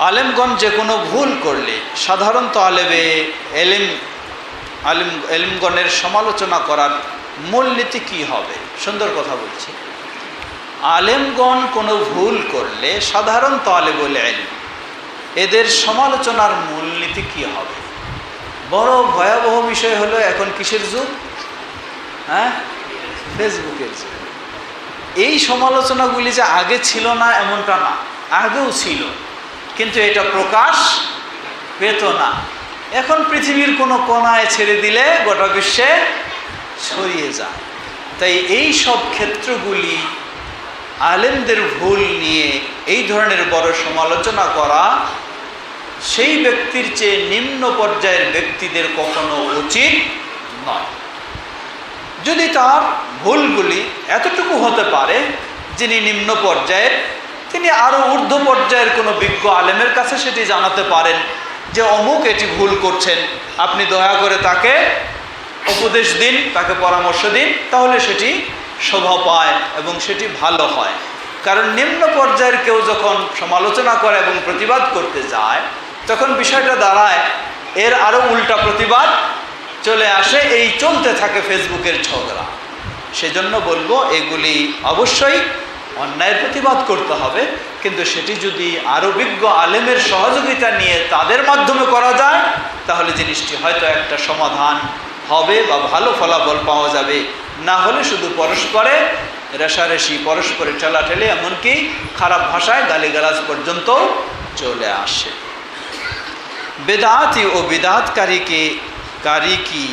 আলেমগণ যে কোনো ভুল করলে, সাধারণত আলেবে এলিম, আলিম, এলিমগণের সমালোচনা করার মূলনীতি কী হবে? সুন্দর কথা বলছি। আলেমগণ কোনো ভুল করলে সাধারণত আলেবুল এলিম এদের সমালোচনার মূলনীতি কী হবে? বড় ভয়াবহ বিষয় হলো এখন কিসের যুগ? হ্যাঁ? ফেসবুকের যুগ। এই সমালোচনাগুলি যে আগে ছিল না, এমনটা না। আগেও ছিল। কিন্তু এটা প্রকাশ পেত না। এখন পৃথিবীর কোনো কোনায় ছেড়ে দিলে গোটা বিশ্বে ছড়িয়ে যায়। তাই এই সব ক্ষেত্রগুলি আলেমদের ভুল নিয়ে এই ধরনের বড় সমালোচনা করা সেই ব্যক্তির চেয়ে নিম্ন পর্যায়ের ব্যক্তিদের কখনো উচিত নয়। যদি তার ভুলগুলি এতটুকু হতে পারে যিনি নিম্ন পর্যায়ের তিনি আরও ঊর্ধ্ব পর্যায়ের কোনো বিজ্ঞ আলেমের কাছে সেটি জানাতে পারেন যে অমুক এটি ভুল করছেন। আপনি দয়া করে তাকে উপদেশ দিন, তাকে পরামর্শ দিন, তাহলে সেটি শোভা পায় এবং সেটি ভালো হয়। কারণ নিম্ন পর্যায়ের কেউ যখন সমালোচনা করে এবং প্রতিবাদ করতে যায়, তখন বিষয়টা দাঁড়ায়, এর আরও উল্টা প্রতিবাদ চলে আসে, এই চলতে থাকে ফেসবুকের ঝগড়া। সেজন্য বলব, এগুলি অবশ্যই অন্যায়ের প্রতিবাদ করতে হবে, কিন্তু সেটি যদি আরও বিজ্ঞ আলেমের সহযোগিতা নিয়ে তাদের মাধ্যমে করা যায়, তাহলে জিনিসটি হয়তো একটা সমাধান হবে বা ভালো ফলাফল পাওয়া যাবে। না হলে শুধু পরস্পরে রেশারেশি, পরস্পরে ঠেলাঠেলে, এমনকি খারাপ ভাষায় গালিগালাজ পর্যন্ত চলে আসে। বেদাতি ও বেদাতকারীকে কারি কি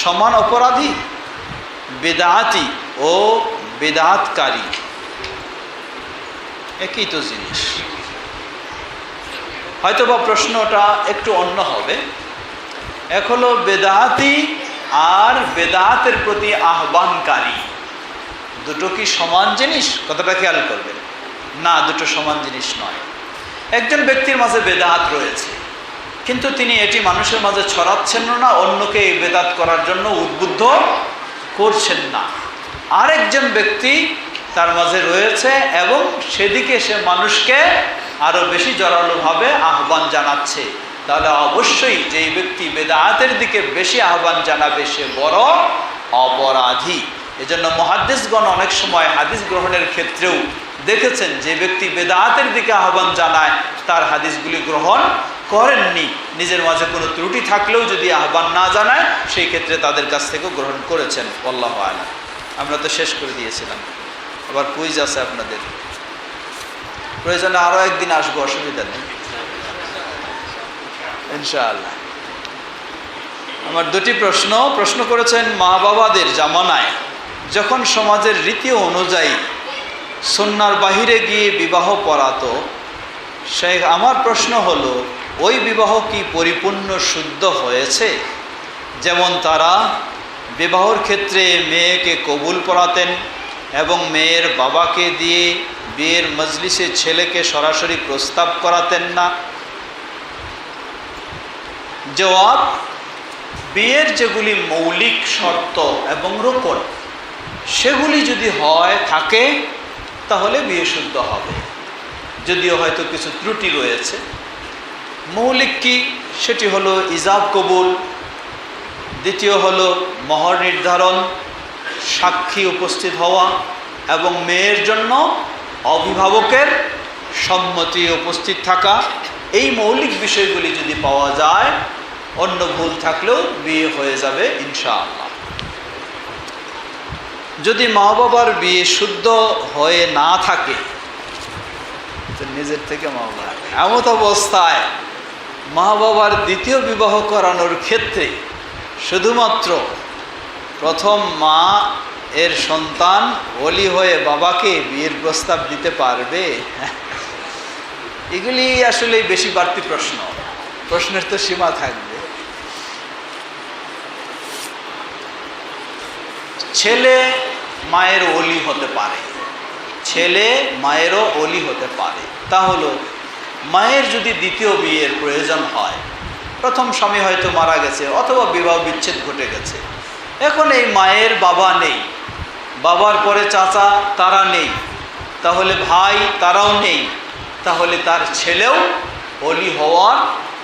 সমান অপরাধী? বেদাতি ও বেদাতকারী। একই তো জিনিস। হয়তোবা প্রশ্নটা একটু অন্য হবে। এক হলো বেদাতি আর বেদাতের প্রতি আহ্বানকারী। দুটো কি সমান জিনিস? কথাটা খেয়াল করবেন। না, দুটো সমান জিনিস নয়। একজন ব্যক্তির মাঝে বেদাত রয়েছে, কিন্তু তিনি এটি মানুষের মাঝে ছড়াচ্ছেন না, অন্যকে বেদাত করার জন্য উদ্বুদ্ধ করছেন না। আরেকজন ব্যক্তি তার মাঝে রয়েছে এবং সেদিকে সে মানুষকে আরও বেশি জোরালোভাবে আহ্বান জানাচ্ছে। তাহলে অবশ্যই যেই ব্যক্তি বেদাতের দিকে বেশি আহ্বান জানাবে, সে বড় অপরাধী। এজন্য মহাদ্দেশগণ অনেক সময় হাদিস গ্রহণের ক্ষেত্রেও দেখেছেন, যে ব্যক্তি বেদাতের দিকে আহ্বান জানায়, তার হাদিসগুলি গ্রহণ করেননি। নিজের মাঝে কোনো ত্রুটি থাকলেও যদি আহ্বান না জানায়, সেই ক্ষেত্রে তাদের কাছ থেকেও গ্রহণ করেছেন। আল্লাহ আলা আমরা তো শেষ করে দিয়েছিলাম। আবার কুইজ আছে আপনাদের। প্রয়োজনে আরও একদিন আসব, অসুবিধা নেই। ইনশাআল্লাহ। আমার দুটি প্রশ্ন। প্রশ্ন করেছেন মা বাবাদের জামানায়, যখন সমাজের রীতি অনুযায়ী সন্ন্যার বাহিরে গিয়ে বিবাহ পড়াতো সে আমার প্রশ্ন হলো, ওই বিবাহ কি পরিপূর্ণ শুদ্ধ হয়েছে? যেমন তারা বিবাহর ক্ষেত্রে মেয়েকে কবুল পড়াতেন এবং মেয়ের বাবাকে দিয়ে বিয়ের মজলিসে ছেলেকে সরাসরি প্রস্তাব করাতেন না। জবাব, বিয়ের যেগুলি মৌলিক শর্ত এবং রোপণ, সেগুলি যদি হয়, থাকে, তাহলে বিয়ে শুদ্ধ হবে। যদিও হয়তো কিছু ত্রুটি রয়েছে। মৌলিক কি? সেটি হলো ইজাব কবুল দ্বিতীয় হলো মহর নির্ধারণ, সাক্ষী উপস্থিত হওয়া এবং মেয়ের জন্য অভিভাবকের সম্মতি উপস্থিত থাকা। এই মৌলিক বিষয়গুলি যদি পাওয়া যায়, অন্য ভুল থাকলেও বিয়ে হয়ে যাবে ইনশাআল্লাহ। যদি মা বাবার বিয়ে শুদ্ধ হয়ে না থাকে নিজের থেকে মা বাবা এমত অবস্থায় মা বাবার দ্বিতীয় বিবাহ করানোর ক্ষেত্রে শুধুমাত্র প্রথম মা এর সন্তান অলি হয়ে বাবাকে বিয়ের প্রস্তাব দিতে পারবে? এগুলি আসলে বেশি বাড়তি প্রশ্ন। প্রশ্নের তো সীমা থাকবে। ছেলে মায়ের অলি হতে পারে। ছেলে মায়েরও অলি হতে পারে। তা হলো মায়ের যদি দ্বিতীয় বিয়ের প্রয়োজন হয় প্রথম স্বামী হয়তো মারা গেছে অথবা বিবাহ বিচ্ছেদ ঘটে গেছে। এখন এই মায়ের বাবা নেই। বাবার পরে চাচা, তারা নেই। তাহলে ভাই, তারাও নেই। তাহলে তার ছেলেও অলি হওয়ার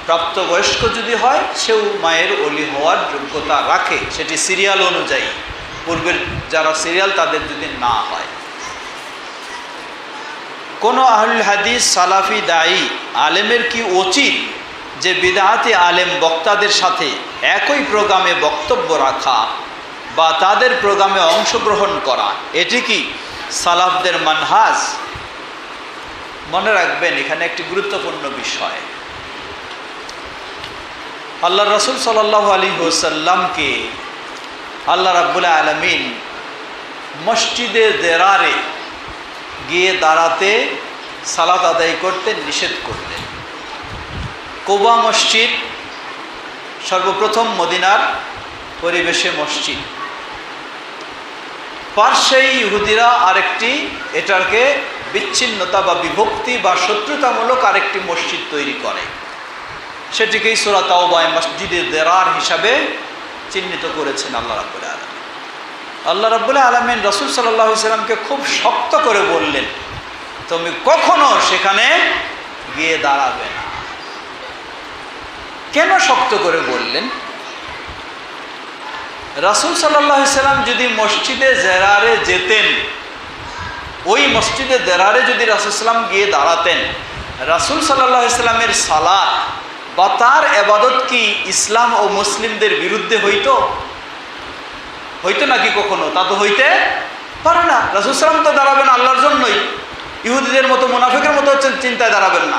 প্রাপ্তবয়স্ক যদি হয়, সেও মায়ের অলি হওয়ার যোগ্যতা রাখে সেটি সিরিয়াল অনুযায়ী। পূর্বের যারা সিরিয়াল, তাদের যদি না হয়। কোনো আহুল হাদিস সালাফি দায়ী, আলেমের কি উচিত যে বিদাহাতি আলেম বক্তাদের সাথে একই প্রোগ্রামে বক্তব্য রাখা বা তাদের প্রোগ্রামে অংশগ্রহণ করা, এটি কি সালাফদের মানহাজ? মনে রাখবেন, এখানে একটি গুরুত্বপূর্ণ বিষয়। আল্লাহ রসুল সাল্লাহ আলী ওসাল্লামকে আল্লাহ রাবুল আলমিন মসজিদে দেরারে গিয়ে দাঁড়াতে সালাত আদায় করতে নিষেধ করলেন। কোবা মসজিদ, সর্বপ্রথম মদিনার পরিবেশে মসজিদ। পার্শ্বেই ইহুদিরা আরেকটি, এটাকে বিচ্ছিন্নতা বা বিভক্তি বা শত্রুতামূলক আরেকটি মসজিদ তৈরি করে। সেটিকেই সুরাতাওবায় মসজিদের দেরার হিসাবে চিহ্নিত করেছেন আল্লাহ রাবুল আলম আল্লাহ রাবুল্লাহ আলমিন রসুল সাল্লাহ ইসলামকে খুব শক্ত করে বললেন, তুমি কখনো সেখানে গিয়ে দাঁড়াবে না। কেন শক্ত করে বললেন? রাসুল সাল্লাম যদি মসজিদে জেরারে যেতেন, ওই মসজিদে দেরারে যদি রাসুলসাল্লাম গিয়ে দাঁড়াতেন, রাসুল সাল্লাহ সালাদ বা তার এবাদত কি ইসলাম ও মুসলিমদের বিরুদ্ধে হইতো? হইতো নাকি কখনো? তা তো হইতে পারে না। রাসুলসাল্লাম তো দাঁড়াবেন আল্লাহর জন্যই। ইহুদিদের মতো, মুনাফিকের মতো চিন্তায় দাঁড়াবেন না।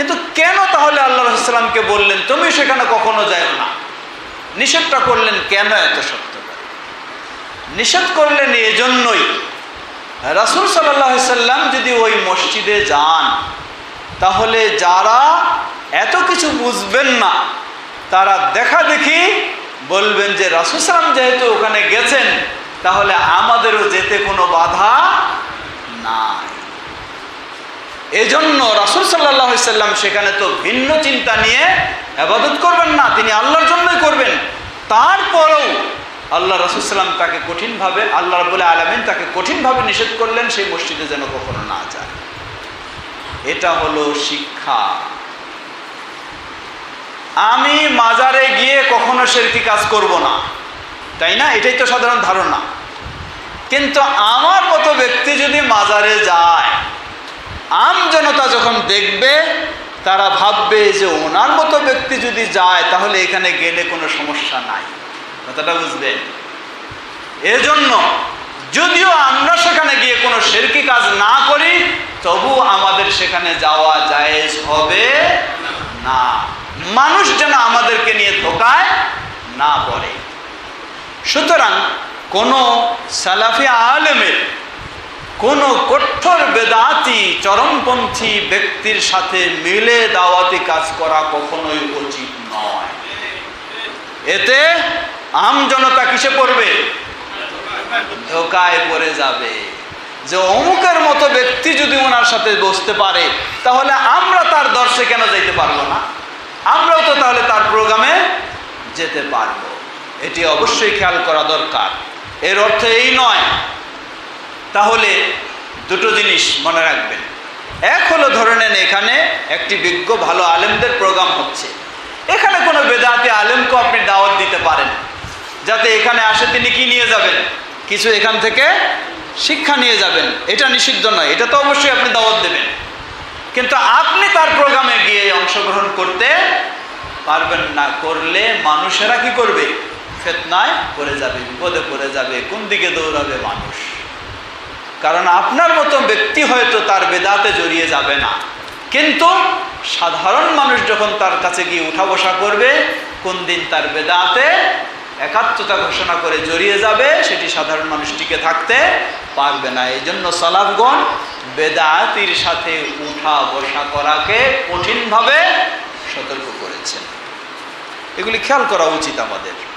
কিন্তু কেন তাহলে আল্লাহ রসুলামকে বললেন, তুমি সেখানে কখনো যাও না? নিষেধটা করলেন কেন এত সত্য? নিষেধ করলেন এজন্যই। রাসুল সাল্লাহ সাল্লাম যদি ওই মসজিদে যান, তাহলে যারা এত কিছু বুঝবেন না, তারা দেখা দেখি বলবেন যে, রাসুল সালাম যেহেতু ওখানে গেছেন, তাহলে আমাদেরও যেতে কোনো বাধা নাই। এজন্য রাসুল সাল্লাহ সাল্লাম সেখানে তো ভিন্ন চিন্তা নিয়ে আবাদত করবেন না, তিনি আল্লাহর জন্যই করবেন। তারপরেও আল্লাহ রসুলাম তাকে কঠিনভাবে, আল্লাহ বলে আলমিন তাকে কঠিনভাবে নিষেধ করলেন, সেই মসজিদে যেন কখনো না যায়। এটা হলো শিক্ষা। আমি মাজারে গিয়ে কখনো সেরকি কাজ করব না, তাই না? এটাই তো সাধারণ ধারণা। কিন্তু আমার মতো ব্যক্তি যদি মাজারে যায় আম জনতা যখন দেখবে, তারা ভাববে যে ওনার মতো ব্যক্তি যদি যায়, তাহলে এখানে গেলে কোনো সমস্যা নাই। কথাটা বুঝবেন এজন্য যদিও আমরা সেখানে গিয়ে কোনো শেরকি কাজ না করি, তবু আমাদের সেখানে যাওয়া জায়েজ হবে না। মানুষ যেন আমাদেরকে নিয়ে ধোকায় না পড়ে। সুতরাং কোনো সালাফি আলেমের কোনো কঠোর বেদাতি চরমপন্থী ব্যক্তির সাথে মিলে দাওয়াতি কাজ করা কখনোই উচিত নয়। এতে আম জনতা কিসে পড়বে? ধোকায় পড়ে যাবে। যে অমুকের মতো ব্যক্তি যদি ওনার সাথে বসতে পারে, তাহলে আমরা তার দর্শে কেন যাইতে পারব না? আমরাও তো তাহলে তার প্রোগ্রামে যেতে পারব। এটি অবশ্যই খেয়াল করা দরকার। এর অর্থ এই নয় তাহলে দুটো জিনিস মনে রাখবেন। এক হলো ধরে নেন এখানে একটি বিজ্ঞ ভালো আলেমদের প্রোগ্রাম হচ্ছে। এখানে কোনো বেদাতে আলেমকে আপনি দাওয়াত দিতে পারেন। যাতে এখানে আসে তিনি কি নিয়ে যাবেন? কিছু এখান থেকে শিক্ষা নিয়ে যাবেন। এটা নিষিদ্ধ নয়, এটা তো অবশ্যই আপনি দাওয়াত দেবেন। কিন্তু আপনি তার প্রোগ্রামে গিয়ে অংশগ্রহণ করতে পারবেন না। করলে মানুষেরা কি করবে? ফেতনায় পড়ে যাবে, বিপদে পড়ে যাবে, কোন দিকে দৌড়াবে মানুষ? কারণ আপনার মতো ব্যক্তি হয়তো তার বেদাতে জড়িয়ে যাবে না। কিন্তু সাধারণ মানুষ যখন তার কাছে গিয়ে উঠা বসা করবে, কোন দিন তার বেদাতে একাত্মতা ঘোষণা করে জড়িয়ে যাবে, সেটি সাধারণ মানুষ টিকে থাকতে পারবে না। এই জন্য সালাফগণ বেদাতির সাথে উঠা বসা করাকে কঠিনভাবে সতর্ক করেছেন। এগুলি খেয়াল করা উচিত আমাদের।